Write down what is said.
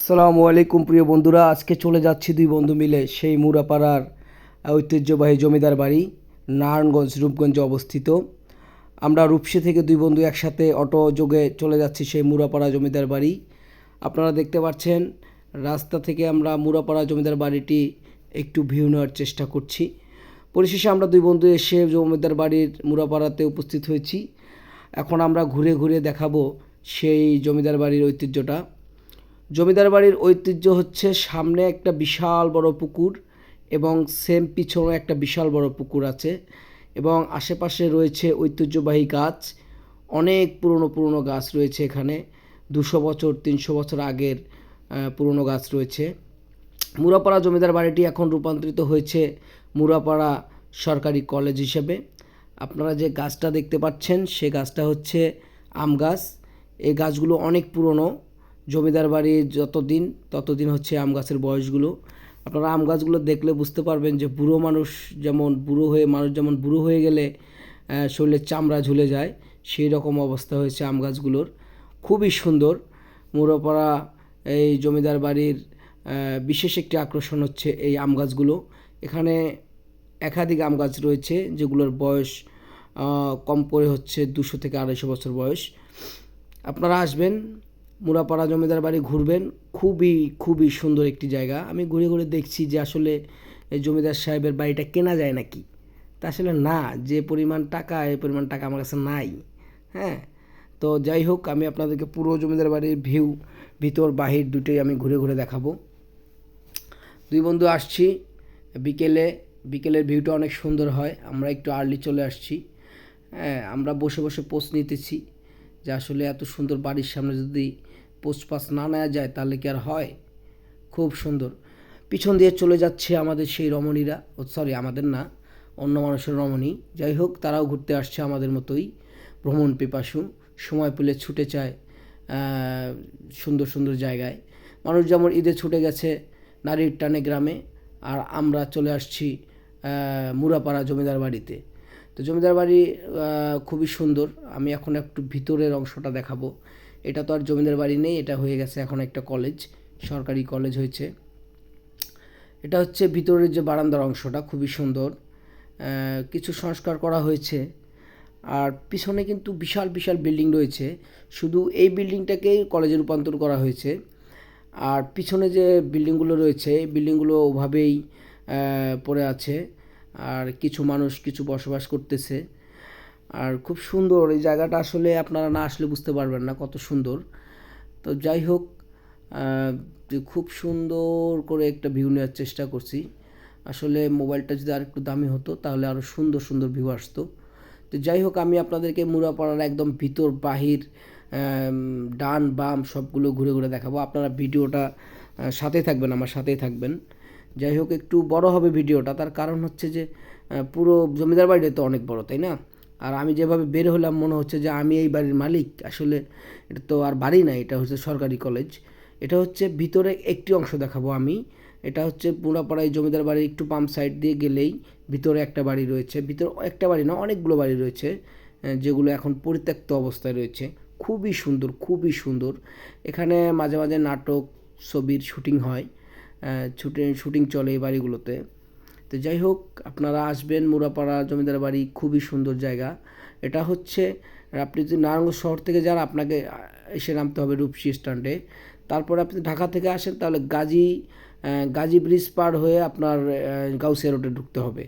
আসসালামু আলাইকুম প্রিয় বন্ধুরা, আজকে চলে যাচ্ছি দুই বন্ধু মিলে সেই মুরাপাড়ার ঐতিহ্যবাহী জমিদার বাড়ি, নারায়ণগঞ্জ, রূপগঞ্জে অবস্থিত। আমরা রূপসী থেকে দুই বন্ধু একসাথে অটো যোগে চলে যাচ্ছি সেই মুরাপাড়া জমিদার বাড়ি। আপনারা দেখতে পাচ্ছেন, রাস্তা থেকে আমরা মুরাপাড়া জমিদার বাড়িটি একটু ভিউ নেওয়ার চেষ্টা করছি। পরিশেষে আমরা দুই বন্ধু এসে জমিদার বাড়ির মুরাপাড়াতে উপস্থিত হয়েছি। এখন আমরা ঘুরে ঘুরে দেখাবো সেই জমিদার বাড়ির ঐতিহ্যটা। জমিদার বাড়ির ঐতিহ্য হচ্ছে সামনে একটা বিশাল বড় পুকুর এবং সেম পিছনে একটা বিশাল বড় পুকুর আছে এবং আশেপাশে রয়েছে ঐতিহ্যবাহী গাছ। অনেক পুরনো পুরনো গাছ রয়েছে এখানে। দুশো বছর, তিনশো বছর আগের পুরনো গাছ রয়েছে। মুরাপাড়া জমিদার বাড়িটি এখন রূপান্তরিত হয়েছে মুরাপাড়া সরকারি কলেজ হিসেবে। আপনারা যে গাছটা দেখতে পাচ্ছেন, সে গাছটা হচ্ছে আম গাছ। এই গাছগুলো অনেক পুরনো। জমিদার বাড়ির যতদিন, ততদিন হচ্ছে আম গাছের বয়সগুলো। আপনারা আম গাছগুলো দেখলে বুঝতে পারবেন যে বুড়ো মানুষ যেমন বুড়ো হয়ে, মানুষ যেমন বুড়ো হয়ে গেলে শরীরের চামড়া ঝুলে যায়, সেই রকম অবস্থা হয়েছে আম গাছগুলোর। খুবই সুন্দর। মুরাপাড়া এই জমিদার বাড়ির বিশেষ একটি আকর্ষণ হচ্ছে এই আম গাছগুলো। এখানে একাধিক আম গাছ রয়েছে যেগুলোর বয়স কম করে হচ্ছে দুশো থেকে আড়াইশো বছর বয়স। আপনারা আসবেন মুরাপাড়া জমিদার বাড়ি ঘুরবেন, খুবই খুবই সুন্দর একটি জায়গা। আমি ঘুরে ঘুরে দেখছি যে আসলে জমিদার সাহেবের বাড়িটা কেনা যায় নাকি? তা আসলে না, যে পরিমাণ টাকা এই পরিমাণ টাকা আমার কাছে নাই। হ্যাঁ? তো যাই হোক, আমি আপনাদেরকে পুরো জমিদার বাড়ির ভিউ, ভিতর, বাহির দুটোই আমি ঘুরে ঘুরে দেখাবো। দুই বন্ধু আসছি, বিকেলে, বিকেলের ভিউটা অনেক সুন্দর হয়, আমরা একটু আর্লি চলে আসছি। হ্যাঁ আমরা বসে বসে পোস্ট নিতেছি যে আসলে এত সুন্দর বাড়ির সামনে যদি পোস্ট পাস না নেওয়া যায়, তাহলে কি আর হয়? খুব সুন্দর। পিছন দিয়ে চলে যাচ্ছে আমাদের সেই রমণীরা। ও সরি আমাদের না, অন্য মানুষের রমণী। যাই হোক, তারাও ঘুরতে আসছে আমাদের মতোই। ভ্রমণ পিপাসু, সময় পেলে ছুটে চায় সুন্দর সুন্দর জায়গায়। মানুষ যেমন ঈদে ছুটে গেছে নারীর টানে গ্রামে, আর আমরা চলে আসছি মুরাপাড়া জমিদার বাড়িতে। তো জমিদার বাড়ি খুবই সুন্দর। আমি এখন একটু ভিতরের অংশটা দেখাবো। এটা তো আর জমিদার বাড়ি নেই, এটা হয়ে গেছে এখন একটা কলেজ সরকারি কলেজ হয়েছে। এটা হচ্ছে ভিতরের যে বারান্দার অংশটা, খুবই সুন্দর। কিছু সংস্কার করা হয়েছে। আর পিছনে কিন্তু বিশাল বিশাল বিল্ডিং রয়েছে। শুধু এই বিল্ডিংটাকেই কলেজে রূপান্তর করা হয়েছে। আর পিছনে যে বিল্ডিংগুলো রয়েছে, এই বিল্ডিংগুলো ওভাবেই পড়ে আছে। আর কিছু মানুষ কিছু বসবাস করতেছে। আর খুব সুন্দর, এই জায়গাটা আসলে আপনারা না আসলে বুঝতে পারবেন না কত সুন্দর। তো যাই হোক খুব সুন্দর করে একটা ভিউ নেওয়ার চেষ্টা করছি। আসলে মোবাইলটা যদি আর একটু দামি হতো, তাহলে আরও সুন্দর সুন্দর ভিউ আসতো। তো যাই হোক, আমি আপনাদেরকে মুরাপাড়ার একদম ভিতর, বাহির ডান, বাম সবগুলো ঘুরে ঘুরে দেখাবো। আপনারা ভিডিওটা সাথে থাকবেন, আমার সাথেই থাকবেন। যাই হোক, একটু বড় হবে ভিডিওটা, তার কারণ হচ্ছে যে পুরো জমিদার বাড়িটা তো অনেক বড়, তাই না? আর আমি যেভাবে বের হলাম, মনে হচ্ছে যে আমি এই বাড়ির মালিক। আসলে এটা তো আর বাড়ি না, এটা হচ্ছে সরকারি কলেজ এটা হচ্ছে ভিতরে একটি অংশ দেখাবো আমি। এটা হচ্ছে পুরাপাড়ায় জমিদার বাড়ির একটু পাম্প সাইড দিয়ে গেলেই ভিতরে একটা বাড়ি রয়েছে। ভিতরে একটা বাড়ি না, অনেকগুলো বাড়ি রয়েছে যেগুলো এখন পরিত্যক্ত অবস্থায় রয়েছে। খুবই সুন্দর খুবই সুন্দর। এখানে মাঝে মাঝে নাটক, ছবির শুটিং হয় শুটিং চলে এই বাড়িগুলোতে। তো যাই হোক, আপনারা আসবেন মুরাপাড়া জমিদার বাড়ি, খুবই সুন্দর জায়গা। এটা হচ্ছে আপনি যদি নারায়ণগঞ্জ শহর থেকে যান, আপনাকে এসে নামতে হবে রূপসী স্ট্যান্ডে তারপরে আপনি ঢাকা থেকে আসেন, তাহলে গাজী গাজী ব্রিজ পার হয়ে আপনার গাউসিয়া রোডে ঢুকতে হবে।